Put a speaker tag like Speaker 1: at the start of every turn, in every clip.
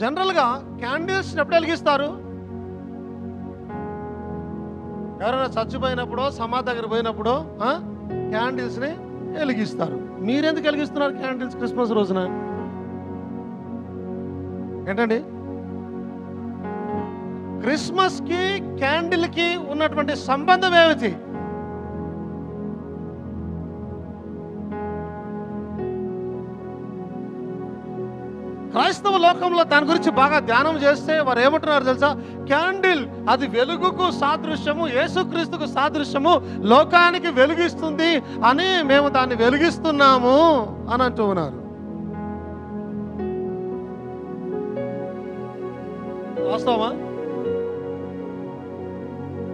Speaker 1: జనరల్గా క్యాండిల్స్ ఎప్పుడు వెలిగిస్తారు? ఎవరైనా చచ్చిపోయినప్పుడో సమాధి దగ్గర పోయినప్పుడో క్యాండిల్స్ని వెలిగిస్తారు. మీరెందుకు వెలిగిస్తున్నారు క్యాండిల్స్ క్రిస్మస్ రోజున? ఏంటండి? క్రిస్మస్కి క్యాండిల్కి ఉన్నటువంటి సంబంధం ఏమిటి? క్రైస్తవ లోకంలో దాని గురించి బాగా ధ్యానం చేస్తే వారు ఏమంటున్నారు తెలుసా? క్యాండిల్ అది వెలుగుకు సాదృశ్యము యేసుక్రీస్తుకు సాదృశ్యము లోకానికి వెలుగిస్తుంది అని మేము దాన్ని వెలిగిస్తున్నాము అని అంటూ ఉన్నారు. వాస్తవమా?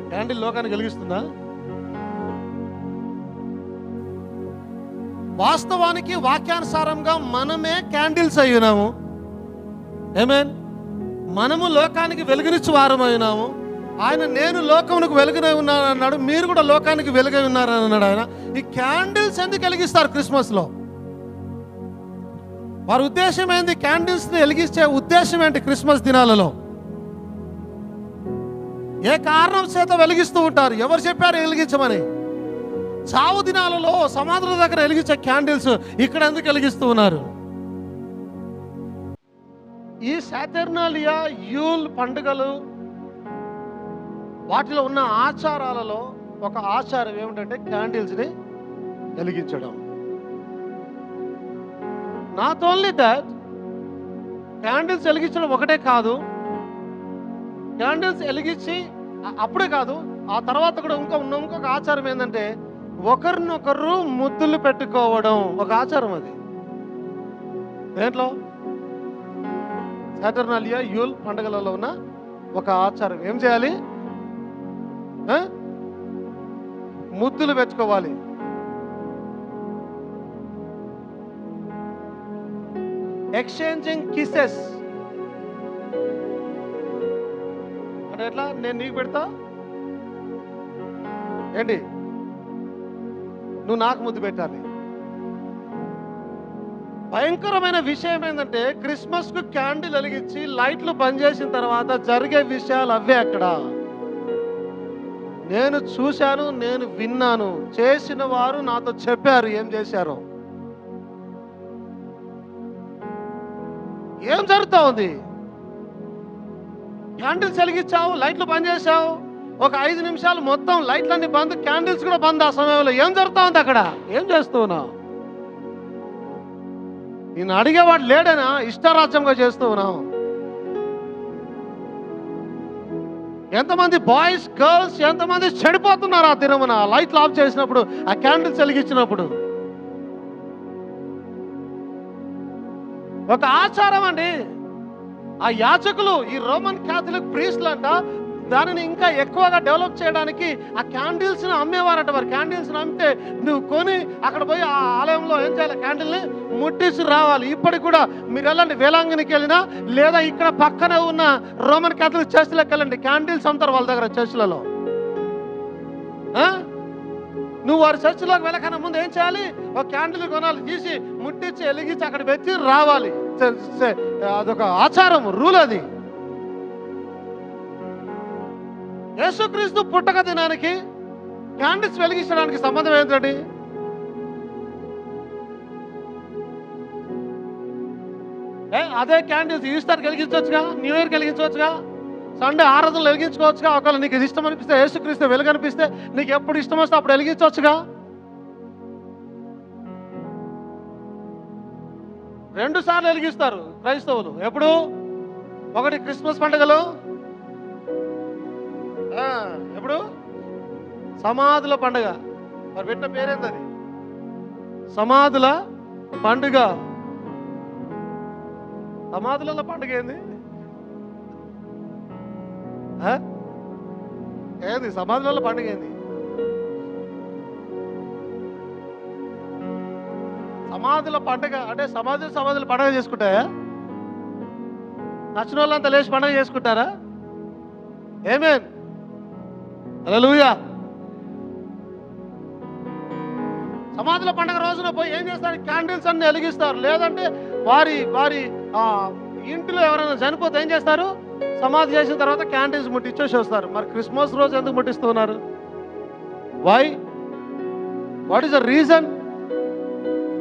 Speaker 1: క్యాండిల్ లోకానికి వెలిగిస్తుందా? వాస్తవానికి వాక్యానుసారంగా మనమే క్యాండిల్స్ అయ్యున్నాము. ఏమేన్ మనము లోకానికి వెలుగునిచ్చు వారమైనాము. ఆయన నేను లోకమునకు వెలుగునే ఉన్నాను అన్నాడు. మీరు కూడా లోకానికి వెలుగై ఉన్నారని అన్నాడు ఆయన. ఈ క్యాండిల్స్ ఎందుకు వెలిగిస్తారు క్రిస్మస్లో? వారి ఉద్దేశం ఏంది? క్యాండిల్స్ని వెలిగించే ఉద్దేశం ఏంటి క్రిస్మస్ దినాలలో? ఏ కారణం చేత వెలిగిస్తూ ఉంటారు? ఎవరు చెప్పారు వెలిగించమని? చావు దినాలలో సమాధుల దగ్గర వెలిగించే క్యాండిల్స్ ఇక్కడ ఎందుకు వెలిగిస్తూ ఉన్నారు? ఈ శాతర్నాలియా యూల్ పండుగలు వాటిలో ఉన్న ఆచారాలలో ఒక ఆచారం ఏమిటంటే క్యాండిల్స్ని వెలిగించడం. నాట్ ఓన్లీ దట్ క్యాండిల్స్ వెలిగించడం ఒకటే కాదు. క్యాండిల్స్ వెలిగించి అప్పుడే కాదు ఆ తర్వాత కూడా ఇంకా ఉన్న ఇంకొక ఆచారం ఏంటంటే ఒకరినొకరు ముద్దులు పెట్టుకోవడం ఒక ఆచారం అది. దేంట్లో? సాటర్నాలియా యూల్ పండుగలలో ఉన్న ఒక ఆచారం. ఏం చేయాలి? ముద్దులు పెట్టుకోవాలి. ఎక్స్చేంజింగ్ కిసెస్ అంటే ఎట్లా? నేను నీకు పెడతా? ఏంటి? నువ్వు నాకు ముద్దు పెట్టాలి. భయంకరమైన విషయం ఏంటంటే క్రిస్మస్కు క్యాండిల్ వెలిగించి లైట్లు బంద్ చేసిన తర్వాత జరిగే విషయాలు అవే అక్కడ. నేను చూశాను నేను విన్నాను. చేసిన వారు నాతో చెప్పారు ఏం చేశారు. ఏం జరుగుతా ఉంది? క్యాండిల్స్ వెలిగించావు లైట్లు బంద్ చేశావు. ఒక ఐదు నిమిషాలు మొత్తం లైట్లన్నీ బంద్ క్యాండిల్స్ కూడా బంద్ ఆ సమయంలో. ఏం జరుగుతూ ఉంది అక్కడ? ఏం చేస్తున్నావు? నేను అడిగేవాడు లేడనా? ఇష్టారాజ్యంగా చేస్తూ ఉన్నావు. ఎంతమంది బాయ్స్ గర్ల్స్ ఎంతమంది చెడిపోతున్నారు ఆ దినమున? లైట్లు ఆఫ్ చేసినప్పుడు ఆ క్యాండిల్స్ వెలిగించినప్పుడు. ఒక ఆచారం అండి. ఆ యాచకులు ఈ రోమన్ క్యాథలిక్ ప్రీస్ట్లు అంట దానిని ఇంకా ఎక్కువగా డెవలప్ చేయడానికి ఆ క్యాండిల్స్ని అమ్మేవారట అమ్మేవారంట మరి క్యాండిల్స్ని అమ్మితే నువ్వు కొని అక్కడ పోయి ఆ ఆలయంలో ఏం చేయాలి? క్యాండిల్ని ముట్టించి రావాలి. ఇప్పటికి కూడా మీరు వెళ్ళండి. వేలాంగనికి వెళ్ళినా లేదా ఇక్కడ పక్కనే ఉన్న రోమన్ క్యాథలిక్ చర్చిలోకి వెళ్ళండి. క్యాండిల్స్ అమ్ముతారు వాళ్ళ దగ్గర చర్చిలలో. నువ్వు వారి చర్చిలోకి వెళ్ళకన్నా ముందు ఏం చేయాలి? ఒక క్యాండిల్ కొనాలి. తీసి ముట్టించి వెలిగించి అక్కడ పెట్టి రావాలి. అదొక ఆచారం రూల్ అది. యేసుక్రీస్తు పుట్టక దినానికి క్యాండిల్స్ వెలిగించడానికి సంబంధం ఏంటండి ఏ అదే క్యాండిల్స్ ఈస్టర్ వెలిగించవచ్చుగా న్యూ ఇయర్ కలిగించవచ్చుగా సండే ఆరాధనలు వెలిగించుకోవచ్చుగా ఒకవేళ నీకు ఇది ఇష్టం అనిపిస్తే యేసుక్రీస్తు వెలుగు అనిపిస్తే నీకు ఎప్పుడు ఇష్టం వస్తే అప్పుడు వెలిగించవచ్చుగా? రెండు సార్లు వెలిగిస్తారు క్రైస్తవులు. ఎప్పుడు? ఒకటి క్రిస్మస్ పండుగలో ఎప్పుడు? సమాధుల పండుగ. మరి పెట్టిన పేరేంది అది సమాధుల పండుగ. సమాధుల పండుగ ఏంది? ఆ? ఏంది సమాధుల పండుగ ఏంది? సమాధుల పండుగ అంటే సమాధుల సమాధుల పండుగ చేసుకుంటాయా? నచ్చిన వాళ్ళంతా లేచి పండుగ చేసుకుంటారా? ఏమేన్ అలలుయా సమాధుల పండగ రోజున పోయి ఏం చేస్తారు? క్యాండిల్స్ అన్ని వెలిగిస్తారు. లేదంటే వారి వారి ఆ, ఇంటిలో ఎవరైనా చనిపోతే ఏం చేస్తారు? సమాధి చేసిన తర్వాత క్యాండిల్స్ ముట్టించేసి వస్తారు. మరి క్రిస్మస్ రోజు ఎందుకు ముట్టిస్తున్నారు why what is the reason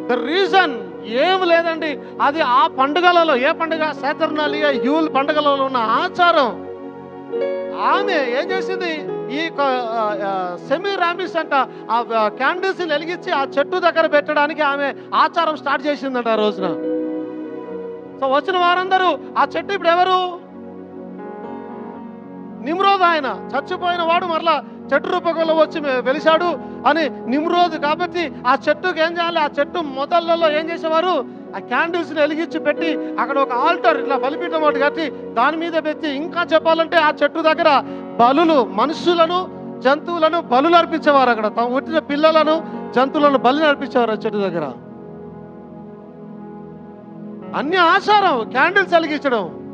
Speaker 1: the reason ఏం లేదండి. అది ఆ పండుగలలో ఏ పండుగ? శాతర్నాలియా యూల్ పండుగలలో ఉన్న ఆచారం. ఆమె ఏం చేసింది? ఈ సెమీ రామిస్ అంట ఆ క్యాండిల్స్ వెలిగించి ఆ చెట్టు దగ్గర పెట్టడానికి ఆమె ఆచారం స్టార్ట్ చేసిందంట ఆ రోజున. సో వచ్చిన వారందరూ ఆ చెట్టు ఇప్పుడు ఎవరు? నిమ్రోద్ ఆయన చచ్చిపోయిన వాడు మరలా చెట్టు రూపకంలో వచ్చి వెలిశాడు అని నిమ్రోజు కాబట్టి ఆ చెట్టుకి ఏం చేయాలి? ఆ చెట్టు మొదళ్ళలో ఏం చేసేవారు? ఆ క్యాండిల్స్ని వెలిగించి పెట్టి అక్కడ ఒక ఆల్టర్ ఇట్లా బలిపీఠం ఒకటి కట్టి దాని మీద పెట్టి ఇంకా చెప్పాలంటే ఆ చెట్టు దగ్గర బలులు మనుషులను జంతువులను బలులు అర్పించేవారు అక్కడ. తాము పుట్టిన పిల్లలను జంతువులను బలి అర్పించేవారు ఆ చెట్టు దగ్గర. అన్ని ఆచారం క్యాండిల్స్ వెలిగించడం.